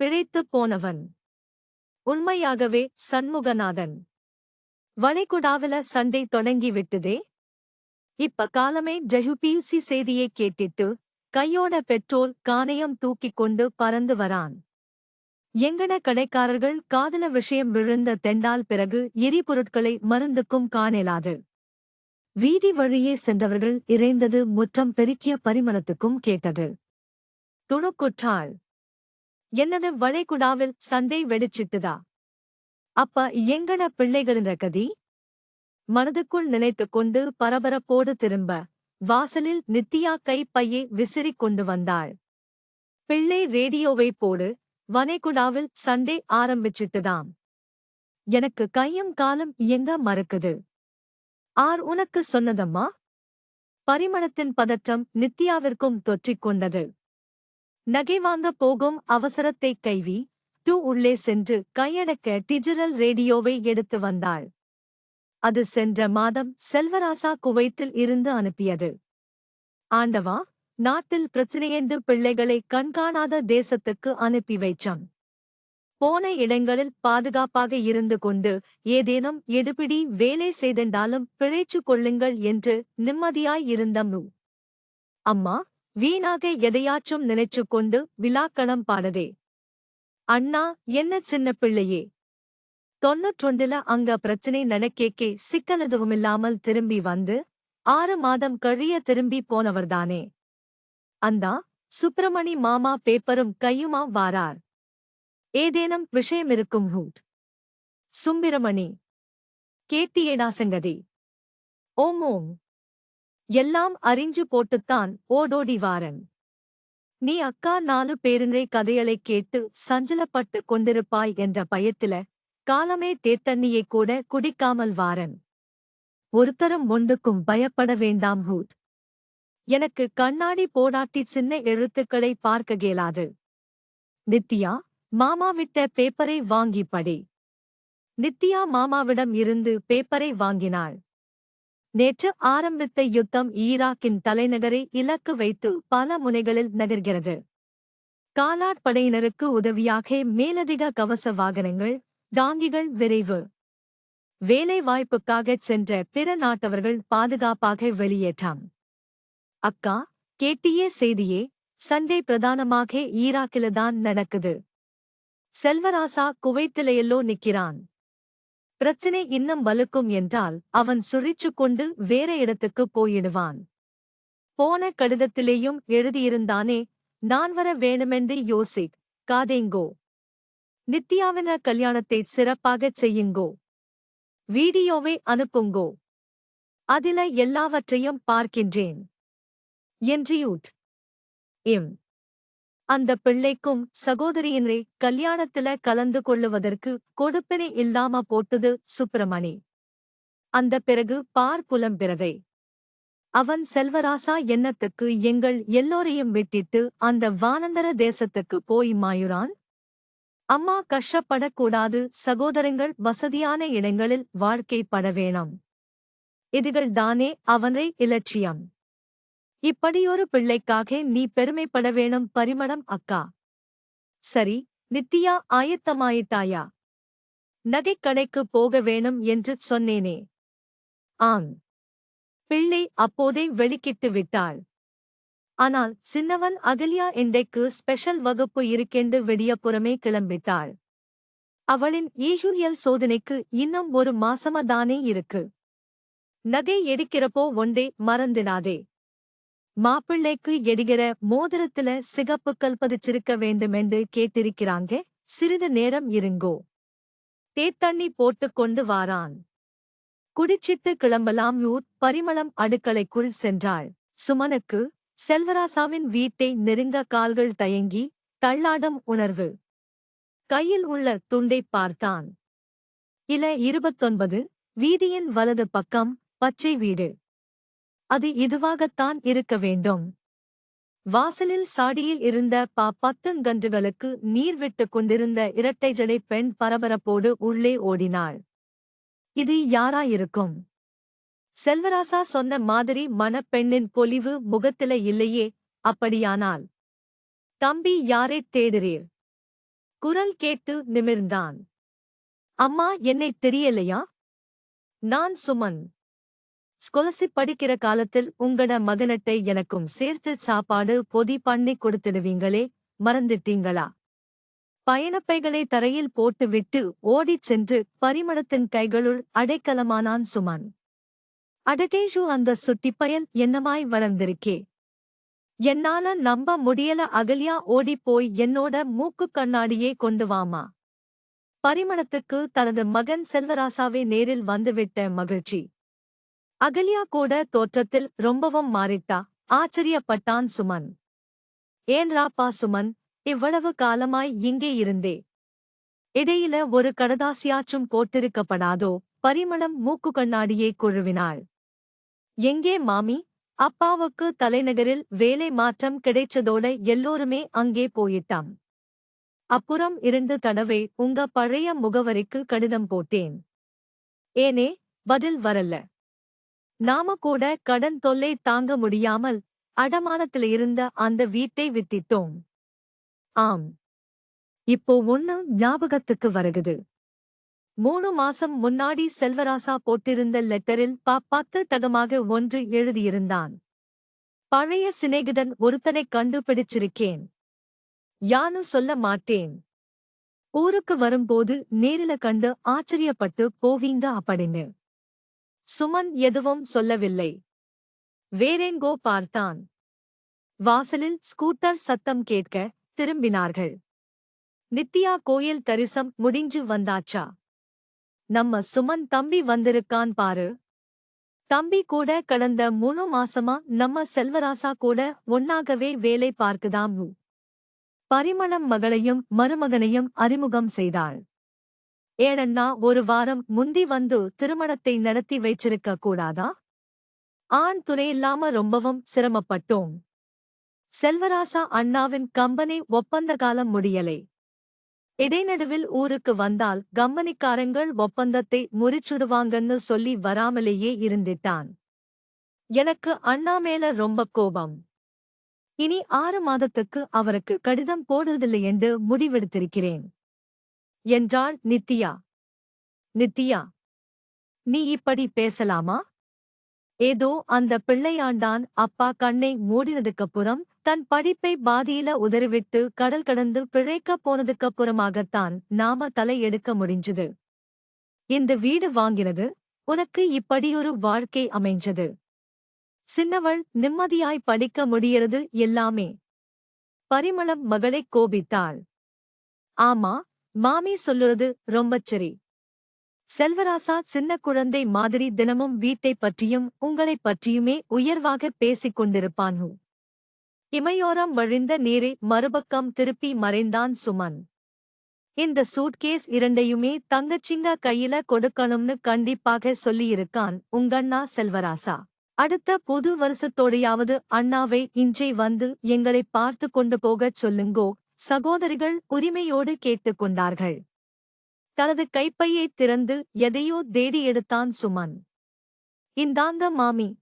பிழைத்துப் போனவன். உண்மையாகவே சண்முகநாதன். வளைகுடாவில சண்டை தொடங்கி விட்டதே இப்ப காலமே ஜஹுபீல்சி செய்தியை கேட்டிட்டு கையோட பெட்ரோல் காணையம் தூக்கிக் கொண்டு பறந்து வரான். எங்கன கடைக்காரர்கள் காதல விஷயம் விழுந்த தெண்டால் பிறகு எரிபொருட்களை மருந்துக்கும் காணேலாது. வீதி வழியே சென்றவர்கள் இறைந்தது முற்றம் பெருக்கிய பரிமளத்துக்கும் கேட்டது. துணுக்குற்றாள். என்னது வளைகுடாவில் சண்டை வெடிச்சிட்டுதா? அப்ப எங்கட பிள்ளைகளின் கதி மனதுக்குள் நினைத்துக் கொண்டு பரபரப்போடு திரும்ப வாசலில் நித்தியா கைப்பையை விசிறிக் கொண்டு வந்தாள். பிள்ளை ரேடியோவை போடு வனைகுடாவில் சண்டே ஆரம்பிச்சிட்டுதாம். எனக்கு கையும் காலும் இயங்க மறுக்குது. ஆர் உனக்கு சொன்னதம்மா? பரிமளத்தின் பதற்றம் நித்யாவிற்கும் தொற்றிக் கொண்டது. நகை வாங்க போகும் அவசரத்தை கைவி டூ உள்ளே சென்று கையடக்க டிஜிட்டல் ரேடியோவை எடுத்து வந்தாள். அது சென்ற மாதம் செல்வராசா குவைத்தில் இருந்து அனுப்பியது. ஆண்டவா நாட்டில் பிரச்சினையென்று பிள்ளைகளை கண்காணாத தேசத்துக்கு அனுப்பி வைச்சம். போன இடங்களில் பாதுகாப்பாக இருந்து கொண்டு ஏதேனும் எடுபிடி வேலை செய்தென்றாலும் பிழைச்சு கொள்ளுங்கள் என்று நிம்மதியாயிருந்தம் அம்மா வீணாக எதையாச்சும் நினைச்சு கொண்டு விழாக்கணம் பாடதே. அண்ணா என்ன சின்ன பிள்ளையே? தொன்னூற்றொண்டுல அங்க பிரச்சனை நடக்கேக்கே சிக்கலதுவுமில்லாமல் திரும்பி வந்து ஆறு மாதம் கழிய திரும்பி போனவர்தானே? அந்தா சுப்பிரமணி மாமா பேப்பரும் கையுமா வாரார்? ஏதேனும் விஷயமிருக்கும் ஹூட்? சும்பிரமணி கேட்டியேடா சங்கதி? ஓம் ஓம் எல்லாம் அறிஞ்சு போட்டுத்தான் ஓடோடி வாரன் நீ அக்கா நாலு பேருந்தை கதைகளை கேட்டு சஞ்சலப்பட்டு கொண்டிருப்பாய் என்ற பயத்தில காலமே தேத்தண்ணியை கூட குடிக்காமல் வாரன். ஒருத்தரம் ஒன்றுக்கும் பயப்பட வேண்டாம் ஹூட் எனக்கு கண்ணாடி போடாட்டி சின்ன எழுத்துக்களை பார்க்க கேளாது. நித்யா மாமா விட்ட பேப்பரை வாங்கி படி. நித்யா மாமாவிடம் இருந்து பேப்பரை வாங்கினாள். நேற்று ஆரம்பித்த யுத்தம் ஈராக்கின் தலைநகரை இலக்கு வைத்து பல முனைகளில் நகர்கிறது. காலாட் படையினருக்கு உதவியாக மேலதிக கவச வாகனங்கள் டாங்கிகள் விரைவு. வேலைவாய்ப்புக்காகச் சென்ற பிற நாட்டவர்கள் பாதுகாப்பாக வெளியேற்றாம். அக்கா கேட்டியே செய்தியே சண்டே பிரதானமாக ஈராக்கில்தான் நடக்குது. செல்வராசா குவைத்திலையெல்லோ நிற்கிறான். பிரச்சனை இன்னும் வலுக்கும் என்றால் அவன் சுழிச்சு கொண்டு வேற இடத்துக்கு போயிடுவான். போன கடிதத்திலேயும் எழுதியிருந்தானே நான் வர வேணுமென்று யோசிக் காதேங்கோ. நித்யாவின கல்யாணத்தை சிறப்பாகச் செய்யுங்கோ. வீடியோவை அனுப்புங்கோ. அதில எல்லாவற்றையும் பார்க்கின்றேன். என்றியூட். எம். அந்த பிள்ளைக்கும் சகோதரியினரை கல்யாணத்துல கலந்து கொள்ளுவதற்கு கொடுப்பினை இல்லாம போட்டது சுப்பிரமணி. அந்த பிறகு பார் புலம்பிறதை. அவன் செல்வராசா எண்ணத்துக்கு எங்கள் எல்லோரையும் விட்டிட்டு அந்த வானந்தர தேசத்துக்கு போய் மாயுறான்? அம்மா கஷ்டப்படக்கூடாது சகோதரங்கள் வசதியான இடங்களில் வாழ்க்கை பட வேணும். இதுகள்தானே அவனை இலட்சியம். இப்படியொரு பிள்ளைக்காக நீ பெருமைப்பட வேணும் பரிமளம் அக்கா. சரி நித்தியா ஆயத்தமாயிட்டாயா? நகைக்கடைக்கு போக வேணும் என்று சொன்னேனே. ஆம். பிள்ளை அப்போதே வெளிக்கிட்டு விட்டாள். ஆனால் சின்னவன் அகல்யா இண்டைக்கு ஸ்பெஷல் வகுப்பு இருக்கென்று வெளியப்புறமே கிளம்பிட்டாள். அவளின் ஈஷுரியல் சோதனைக்கு இன்னும் ஒரு மாசமதானே இருக்கு. நகை எடுக்கிறப்போ ஒண்டே மறந்திடாதே. மாப்பிள்ளைக்கு எடுகிற மோதிரத்துல சிகப்பு கல்பதிச்சிருக்க வேண்டுமென்று கேட்டிருக்கிறாங்க சிறிது நேரம் இருங்கோ. தேத்தண்ணி போட்டுக் கொண்டு வாரான். குடிச்சிட்டு கிளம்பலாம் ஊர் பரிமளம் அடுக்களைக்குள் சென்றாள். சுமனுக்கு செல்வராசாவின் வீட்டை நெருங்க கால்கள் தயங்கி தள்ளாடம் உணர்வு. கையில் உள்ள துண்டைப் பார்த்தான். இல இருபத்தொன்பது வீதியின் வலது பக்கம் பச்சை வீடு. அது இதுவாகத்தான் இருக்க வேண்டும். வாசலில் சாடியில் இருந்த பா பத்துங்கன்றுகளுக்கு நீர் விட்டுக் கொண்டிருந்த இரட்டை ஜடை பெண் பரபரப்போடு உள்ளே ஓடினாள். இது யாராயிருக்கும்? செல்வராசா சொன்ன மாதிரி மணப்பெண்ணின் பொலிவு முகத்தில இல்லையே அப்படியானால்? தம்பி யாரைத் தேடுறீர்? குரல் கேட்டு நிமிர்ந்தான். அம்மா என்னைத் தெரியலையா? நான் சுமன். ஸ்காலர்ஷிப் படிக்கிற காலத்தில் உங்கட மகனட்டை எனக்கும் சேர்த்து சாப்பாடு பொதி பண்ணி கொடுத்துடுவீங்களே மறந்துட்டீங்களா? பயணப்பைகளை தரையில் போட்டுவிட்டு ஓடிச் சென்று பரிமளத்தின் கைகளுள் அடைக்கலமானான் சுமன். அடடேஷு அந்த சுட்டிப்பயல் என்னமாய் வளர்ந்திருக்கே? என்னால நம்ப முடியல அகல்யா ஓடிப்போய் என்னோட மூக்கு கண்ணாடியே கொண்டு வாமா? பரிமளத்துக்கு தனது மகன் செல்வராசாவே நேரில் வந்துவிட்ட மகிழ்ச்சி. அகல்யா கூட தோற்றத்தில் ரொம்பவும் மாறிட்டா. ஆச்சரியப்பட்டான் சுமன். ஏன்ராப்பா சுமன் இவ்வளவு காலமாய் இங்கே இருந்தே. இடையில ஒரு கடதாசியாச்சும் போட்டிருக்கப்படாதோ பரிமளம் மூக்கு கண்ணாடியே குழுவினாள். எங்கே மாமி? அப்பாவுக்கு தலைநகரில் வேலை மாற்றம் கிடைச்சதோட எல்லோருமே அங்கே போயிட்டாம். அப்புறம் இரண்டு தடவை உங்க பழைய முகவரிக்கு கடிதம் போட்டேன். ஏனே பதில் வரல. நாம கூட கடன் தொல்லை தாங்க முடியாமல் அடமானத்தில் இருந்த அந்த வீட்டை வித்திட்டோம். ஆம். இப்போ ஒண்ணு ஞாபகத்துக்கு வருகுது மூணு மாசம் முன்னாடி செல்வராசா போட்டிருந்த லெட்டரில் பா பத்து டகமாக ஒன்று எழுதியிருந்தான். பழைய சிநேகிதன் ஒருத்தனைக் கண்டுபிடிச்சிருக்கேன். யானு சொல்ல மாட்டேன். ஊருக்கு வரும்போது நேரில கண்டு ஆச்சரியப்பட்டு போவீங்க அப்படின்னு சுமன் எதுவும் சொல்லவில்லை. வேறெங்கோ பார்த்தான். வாசலில் ஸ்கூட்டர் சத்தம் கேட்க திரும்பினார்கள். நித்யா கோயில் தரிசம் முடிஞ்சு வந்தாச்சா? நம்ம சுமன் தம்பி வந்திருக்கான் பாரு. தம்பி கூட கடந்த மூணு மாசமா நம்ம செல்வராசா கூட ஒன்னாகவே வேலை பார்க்குதாம். பரிமளம் மகளையும் மருமகனையும் அறிமுகம் செய்தாள். ஏனன்னா ஒரு வாரம் முந்தி வந்து திருமணத்தை நடத்தி வைச்சிருக்க கூடாதா? ஆண் துணையில்லாம ரொம்பவும் சிரமப்பட்டோம். செல்வராசா அண்ணாவின் கம்பெனி ஒப்பந்த காலம் முடியலை. இடைநடுவில் ஊருக்கு வந்தால் கம்பெனிக்காரங்கள் ஒப்பந்தத்தை முறிச்சுடுவாங்கன்னு சொல்லி வராமலேயே இருந்திட்டான். எனக்கு அண்ணா மேல ரொம்ப கோபம். இனி ஆறு மாதத்துக்கு அவருக்கு கடிதம் போடுவதில்லை என்று முடிவெடுத்திருக்கிறேன். என்றாள் நித்யா நித்யா நீ இப்படி பேசலாமா? ஏதோ அந்த பிள்ளையாண்டான் அப்பா கண்ணை மூடினதுக்கப்புறம் தன் படிப்பை பாதியில உதறிவிட்டு கடல் கடந்து பிழைக்கப் போனதுக்கப்புறமாகத்தான் நாம தலை எடுக்க முடிஞ்சது. இந்த வீடு வாங்கினது உனக்கு இப்படியொரு வாழ்க்கை அமைஞ்சது. சின்னவள் நிம்மதியாய் படிக்க முடியறது எல்லாமே. பரிமளம் மகளைக் கோபித்தாள். ஆமா மாமி சொல்லுறது ரொம்பச் சரி. செல்வராசா சின்ன குழந்தை மாதிரி தினமும் வீட்டைப் பற்றியும் உங்களைப் பற்றியுமே உயர்வாக பேசிக் கொண்டிருப்பான் இமையோரம் வழிந்த நீரை மறுபக்கம் திருப்பி மறைந்தான் சுமன். இந்த சூட்கேஸ் இரண்டையுமே தங்கச்சிங்க கையில கொடுக்கணும்னு கண்டிப்பாக சொல்லியிருக்கான் உங்கண்ணா செல்வராசா. அடுத்த புது வருஷத்தோடையாவது அண்ணாவை இஞ்சை வந்து எங்களை பார்த்து கொண்டு போகச் சொல்லுங்கோ சகோதரிகள் உரிமையோடு கேட்டுக்கொண்டார்கள். தனது கைப்பையை திறந்து எதையோ தேடி எடுத்தான் சுமன். இந்தாந்த மாமி.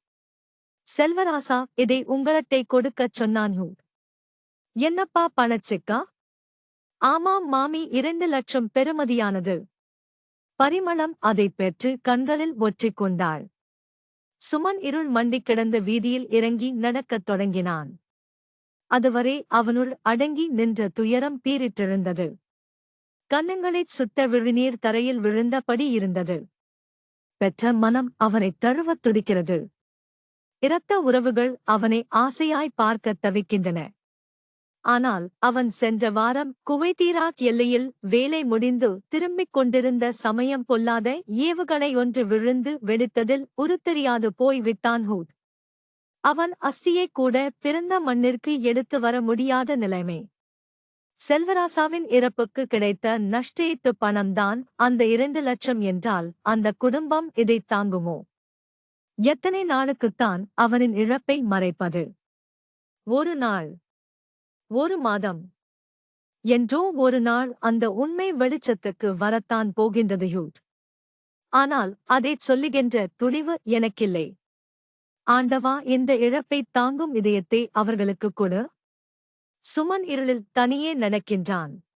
செல்வராசா இதை உங்களட்டை கொடுக்கச் சொன்னான் ஹூ. என்னப்பா பணச்செக்கா? ஆமாம் மாமி இரண்டு லட்சம் பெறுமதியானது. பரிமளம் அதைப் பெற்று கண்களில் ஒற்றிக் கொண்டாள் சுமன் இருள் மண்டிக் கிடந்த வீதியில் இறங்கி நடக்கத் தொடங்கினான். அதுவரை அவனுள் அடங்கி நின்ற துயரம் பீரிட்டிருந்தது கன்னங்களைச் சுட்ட விழுநீர் தரையில் விழுந்தபடி இருந்தது. பெற்ற மனம் அவனைத் தழுவத் துடிக்கிறது. இரத்த உறவுகள் அவனை ஆசையாய் பார்க்கத் தவிக்கின்றன. ஆனால் அவன் சென்ற வாரம் குவைத்தீராக் எல்லையில் வேலை முடிந்து திரும்பிக் கொண்டிருந்த சமயம் பொல்லாத ஏவுகணை ஒன்று விழுந்து வெடித்ததில் உருத்தெரியாது போய் விட்டான் அவன் அஸ்தியைக் கூட பிறந்த மண்ணிற்கு எடுத்து வர முடியாத நிலைமை. செல்வராசாவின் இறப்புக்கு கிடைத்த நஷ்டீட்டு பணம்தான் அந்த இரண்டு லட்சம் என்றால் அந்த குடும்பம் இதைத் தாங்குமோ? எத்தனை நாளுக்குத்தான் அவனின் இழப்பை மறைப்பது? ஒரு நாள். ஒரு மாதம். என்றோ ஒரு நாள் அந்த உண்மை வெளிச்சத்துக்கு வரத்தான் போகின்றது யூத் ஆனால் அதைச் சொல்லுகின்ற துணிவு எனக்கில்லை. ஆண்டவா இந்த இழப்பைத் தாங்கும் இதயத்தை அவர்களுக்குக் கொடு. சுமன் இருளில் தனியே நடக்கின்றான்.